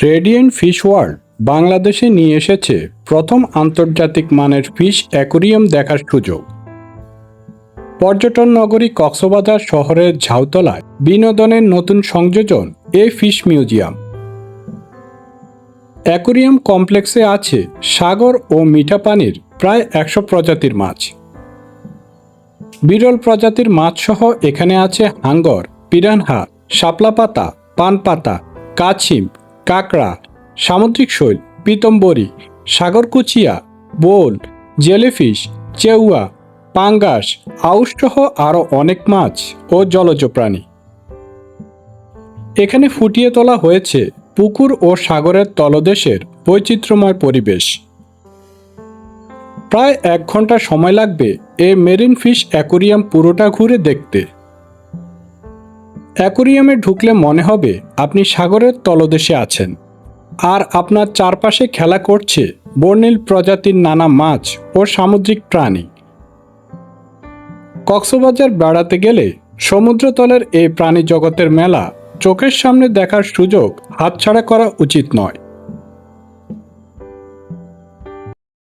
Radiant fish world বাংলাদেশে নিয়ে এসেছে প্রথম আন্তর্জাতিক মানের ফিশ অ্যাকুরিয়াম দেখার সুযোগ। পর্যটন নগরী কক্সবাজার শহরের ঝাউতলায় বিনোদনের নতুন সংযোজন এ ফিশ মিউজিয়াম। অ্যাকুরিয়াম কমপ্লেক্সে আছে সাগর ও মিঠা পানির প্রায় একশো প্রজাতির মাছ। বিরল প্রজাতির মাছ সহ এখানে আছে হাঙ্গর, পিরানহা শাপলা পাতা পান পাতা কাছিম কাঁকড়া, সামুদ্রিক শৈল, পিতম্বরী, সাগরকুচিয়া বোল জেলিফিশ, চেউয়া, পাঙ্গাস আউশ সহ আরও অনেক মাছ ও জলজ প্রাণী। এখানে ফুটিয়ে তোলা হয়েছে পুকুর ও সাগরের তলদেশের বৈচিত্র্যময় পরিবেশ। প্রায় এক ঘণ্টা সময় লাগবে এ মেরিন ফিশ অ্যাকুরিয়াম পুরোটা ঘুরে দেখতে। অ্যাকুরিয়ামে ঢুকলে মনে হবে আপনি সাগরের তলদেশে আছেন। আর আপনার চারপাশে খেলা করছে বর্ণিল প্রজাতির নানা মাছ ও সামুদ্রিক প্রাণী। কক্সবাজার বেড়াতে গেলে সমুদ্রতলের এই প্রাণী জগতের মেলা চোখের সামনে দেখার সুযোগ হাতছাড়া করা উচিত নয়।